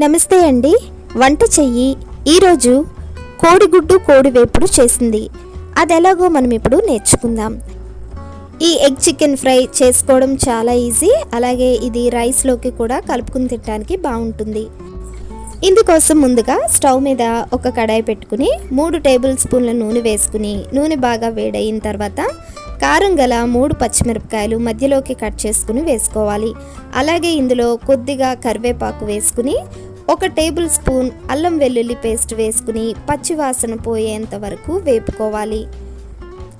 నమస్తే అండి. వంట చెయ్యి. ఈరోజు కోడిగుడ్డు కోడి వేపుడు చేసింది. అది ఎలాగో మనం ఇప్పుడు నేర్చుకుందాం. ఈ ఎగ్ చికెన్ ఫ్రై చేసుకోవడం చాలా ఈజీ. అలాగే ఇది రైస్లోకి కూడా కలుపుకుని తినడానికి బాగుంటుంది. ఇందుకోసం ముందుగా స్టవ్ మీద ఒక కడాయి పెట్టుకుని మూడు టేబుల్ స్పూన్ల నూనె వేసుకుని నూనె బాగా వేడయిన తర్వాత కారం గల మూడు పచ్చిమిరపకాయలు మధ్యలోకి కట్ చేసుకుని వేసుకోవాలి. అలాగే ఇందులో కొద్దిగా కరివేపాకు వేసుకుని ఒక టేబుల్ స్పూన్ అల్లం వెల్లుల్లి పేస్ట్ వేసుకుని పచ్చివాసన పోయేంత వరకు వేపుకోవాలి.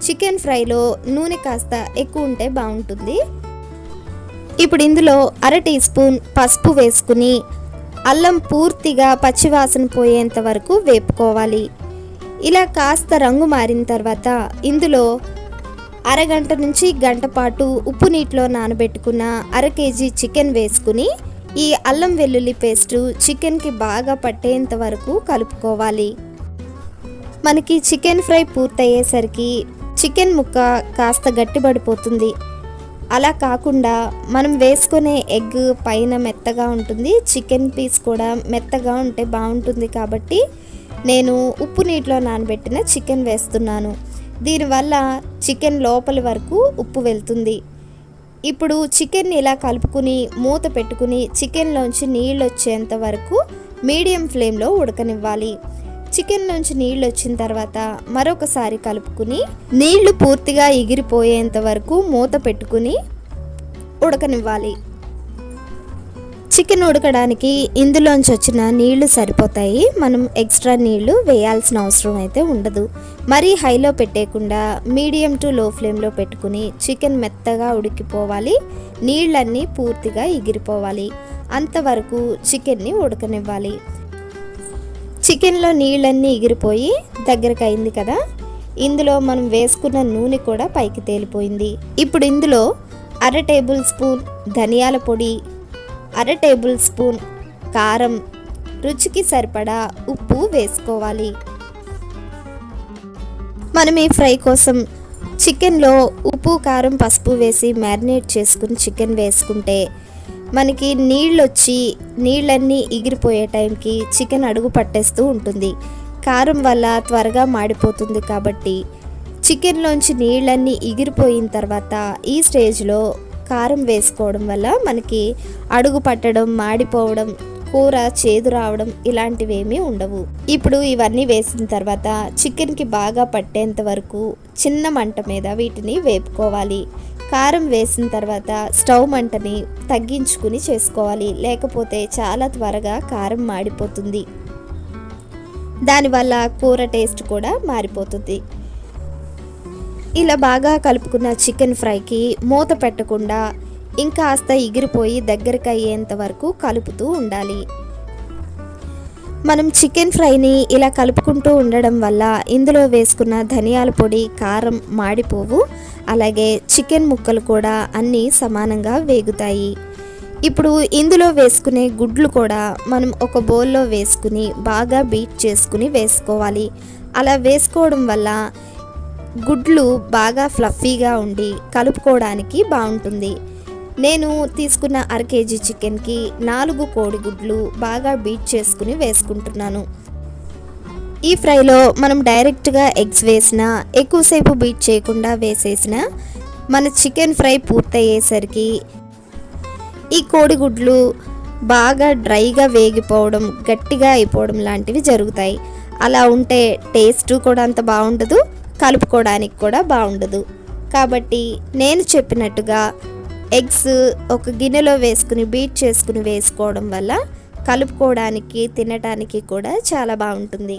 చికెన్ ఫ్రైలో నూనె కాస్త ఎక్కువ ఉంటే బాగుంటుంది. ఇప్పుడు ఇందులో అర టీ స్పూన్ పసుపు వేసుకుని అల్లం పూర్తిగా పచ్చివాసన పోయేంత వరకు వేపుకోవాలి. ఇలా కాస్త రంగు మారిన తర్వాత ఇందులో అరగంట నుంచి గంట పాటు ఉప్పు నీటిలో నానబెట్టుకున్న అర కేజీ చికెన్ వేసుకుని ఈ అల్లం వెల్లుల్లి పేస్టు చికెన్కి బాగా పట్టేంత వరకు కలుపుకోవాలి. మనకి చికెన్ ఫ్రై పూర్తయ్యేసరికి చికెన్ ముక్క కాస్త గట్టిపడిపోతుంది. అలా కాకుండా మనం వేసుకునే ఎగ్ పైన మెత్తగా ఉంటుంది చికెన్ పీస్ కూడా మెత్తగా ఉంటే బాగుంటుంది కాబట్టి నేను ఉప్పు నీటిలో నానబెట్టిన చికెన్ వేస్తున్నాను. దీనివల్ల చికెన్ లోపలి వరకు ఉప్పు వెళ్తుంది. ఇప్పుడు చికెన్ని ఇలా కలుపుకుని మూత పెట్టుకుని చికెన్లోంచి నీళ్ళు వచ్చేంత వరకు మీడియం ఫ్లేమ్లో ఉడకనివ్వాలి. చికెన్ నుంచి నీళ్ళు వచ్చిన తర్వాత మరొకసారి కలుపుకుని నీళ్ళు పూర్తిగా ఎగిరిపోయేంత వరకు మూత పెట్టుకుని ఉడకనివ్వాలి. చికెన్ ఉడకడానికి ఇందులోంచి వచ్చిన నీళ్ళు సరిపోతాయి. మనం ఎక్స్ట్రా నీళ్ళు వేయాల్సిన అవసరం అయితే ఉండదు. మరీ హైలో పెట్టేయకుండా మీడియం టు లో ఫ్లేమ్లో పెట్టుకుని చికెన్ మెత్తగా ఉడికిపోవాలి. నీళ్ళన్నీ పూర్తిగా ఎగిరిపోవాలి. అంతవరకు చికెన్ని ఉడకనివ్వాలి. చికెన్లో నీళ్ళన్నీ ఎగిరిపోయి దగ్గరకు అయింది కదా? ఇందులో మనం వేసుకున్న నూనె కూడా పైకి తేలిపోయింది. ఇప్పుడు ఇందులో అర టేబుల్ స్పూన్ ధనియాల పొడి అర టేబుల్ స్పూన్ కారం రుచికి సరిపడా ఉప్పు వేసుకోవాలి. మనం ఈ ఫ్రై కోసం చికెన్లో ఉప్పు కారం పసుపు వేసి మ్యారినేట్ చేసుకుని చికెన్ వేసుకుంటే మనకి నీళ్ళు వచ్చి నీళ్ళన్నీ ఎగిరిపోయే టైంకి చికెన్ అడుగు పట్టేస్తూ ఉంటుంది. కారం వల్ల త్వరగా మాడిపోతుంది కాబట్టి చికెన్లోంచి నీళ్ళన్నీ ఎగిరిపోయిన తర్వాత ఈ స్టేజ్లో కారం వేసుకోవడం వల్ల మనకి అడుగు పట్టడం మాడిపోవడం కూర చేదు రావడం ఇలాంటివేమీ ఉండవు. ఇప్పుడు ఇవన్నీ వేసిన తర్వాత చికెన్కి బాగా పట్టేంత వరకు చిన్న మంట మీద వీటిని వేపుకోవాలి. కారం వేసిన తర్వాత స్టవ్ మంటని తగ్గించుకుని చేసుకోవాలి. లేకపోతే చాలా త్వరగా కారం మాడిపోతుంది. దానివల్ల కూర టేస్ట్ కూడా మారిపోతుంది. ఇలా బాగా కలుపుకున్న చికెన్ ఫ్రైకి మూత పెట్టకుండా ఇంకాస్త ఎగిరిపోయి దగ్గరికి అయ్యేంత వరకు కలుపుతూ ఉండాలి. మనం చికెన్ ఫ్రైని ఇలా కలుపుకుంటూ ఉండడం వల్ల ఇందులో వేసుకున్న ధనియాల పొడి కారం మాడిపోవు. అలాగే చికెన్ ముక్కలు కూడా అన్నీ సమానంగా వేగుతాయి. ఇప్పుడు ఇందులో వేసుకునే గుడ్లు కూడా మనం ఒక బౌల్లో వేసుకుని బాగా బీట్ చేసుకుని వేసుకోవాలి. అలా వేసుకోవడం వల్ల గుడ్లు బాగా ఫ్లఫీగా ఉండి కలుపుకోవడానికి బాగుంటుంది. నేను తీసుకున్న అర కేజీ చికెన్కి నాలుగు కోడిగుడ్లు బాగా బీట్ చేసుకుని వేసుకుంటున్నాను. ఈ ఫ్రైలో మనం డైరెక్ట్గా ఎగ్స్ వేసిన ఎక్కువసేపు బీట్ చేయకుండా వేసేసిన మన చికెన్ ఫ్రై పూర్తయ్యేసరికి ఈ కోడిగుడ్లు బాగా డ్రైగా వేగిపోవడం గట్టిగా అయిపోవడం లాంటివి జరుగుతాయి. అలా ఉంటే టేస్ట్ కూడా అంత బాగుండదు. కలుపుకోవడానికి కూడా బాగుండదు. కాబట్టి నేను చెప్పినట్టుగా ఎగ్స్ ఒక గిన్నెలో వేసుకుని బీట్ చేసుకుని వేసుకోవడం వల్ల కలుపుకోవడానికి తినడానికి కూడా చాలా బాగుంటుంది.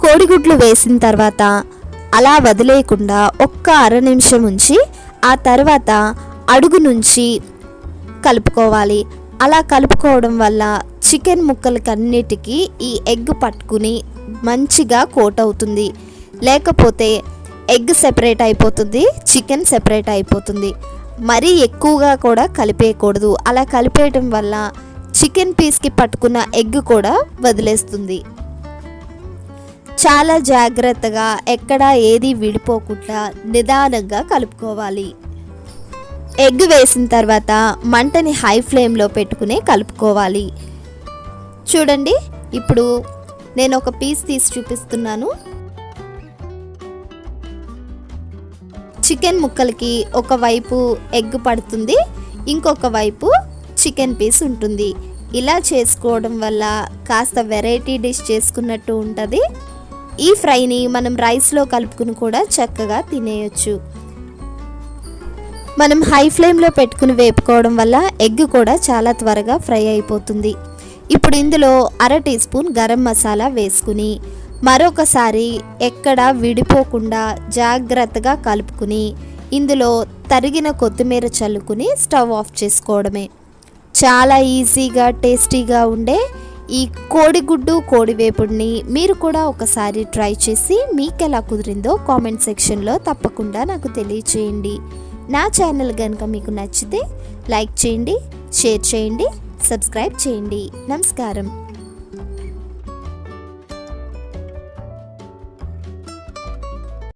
కోడిగుడ్లు వేసిన తర్వాత అలా వదిలేయకుండా ఒక్క అర నిమిషం ఉంచి ఆ తర్వాత అడుగు నుంచి కలుపుకోవాలి. అలా కలుపుకోవడం వల్ల చికెన్ ముక్కలకన్నిటికీ ఈ ఎగ్ పట్టుకుని మంచిగా కోట్ అవుతుంది. లేకపోతే ఎగ్ సెపరేట్ అయిపోతుంది చికెన్ సెపరేట్ అయిపోతుంది. మరీ ఎక్కువగా కూడా కలిపేయకూడదు. అలా కలిపేయటం వల్ల చికెన్ పీస్కి పట్టుకున్న ఎగ్ కూడా వదిలేస్తుంది. చాలా జాగ్రత్తగా ఎక్కడ ఏది విడిపోకుండా నిదానంగా కలుపుకోవాలి. ఎగ్ వేసిన తర్వాత మంటని హై ఫ్లేమ్లో పెట్టుకుని కలుపుకోవాలి. చూడండి ఇప్పుడు నేను ఒక పీస్ తీసి చూపిస్తున్నాను. చికెన్ ముక్కలకి ఒక వైపు ఎగ్ పడుతుంది ఇంకొక వైపు చికెన్ పీస్ ఉంటుంది. ఇలా చేసుకోవడం వల్ల కాస్త వెరైటీ డిష్ చేసుకున్నట్టు ఉంటుంది. ఈ ఫ్రైని మనం రైస్లో కలుపుకుని కూడా చక్కగా తినేయొచ్చు. మనం హై ఫ్లేమ్లో పెట్టుకుని వేపుకోవడం వల్ల ఎగ్ కూడా చాలా త్వరగా ఫ్రై అయిపోతుంది. ఇప్పుడు ఇందులో అర టీ స్పూన్ గరం మసాలా వేసుకుని మరొకసారి ఎక్కడ విడిపోకుండా జాగ్రత్తగా కలుపుకుని ఇందులో తరిగిన కొత్తిమీర చల్లుకుని స్టవ్ ఆఫ్ చేసుకోవడమే. చాలా ఈజీగా టేస్టీగా ఉండే ఈ కోడిగుడ్డు కోడివేపుడిని మీరు కూడా ఒకసారి ట్రై చేసి మీకు ఎలా కుదిరిందో కామెంట్ సెక్షన్లో తప్పకుండా నాకు తెలియచేయండి. నా ఛానల్ కనుక మీకు నచ్చితే లైక్ చేయండి షేర్ చేయండి సబ్స్క్రైబ్ చేయండి. నమస్కారం.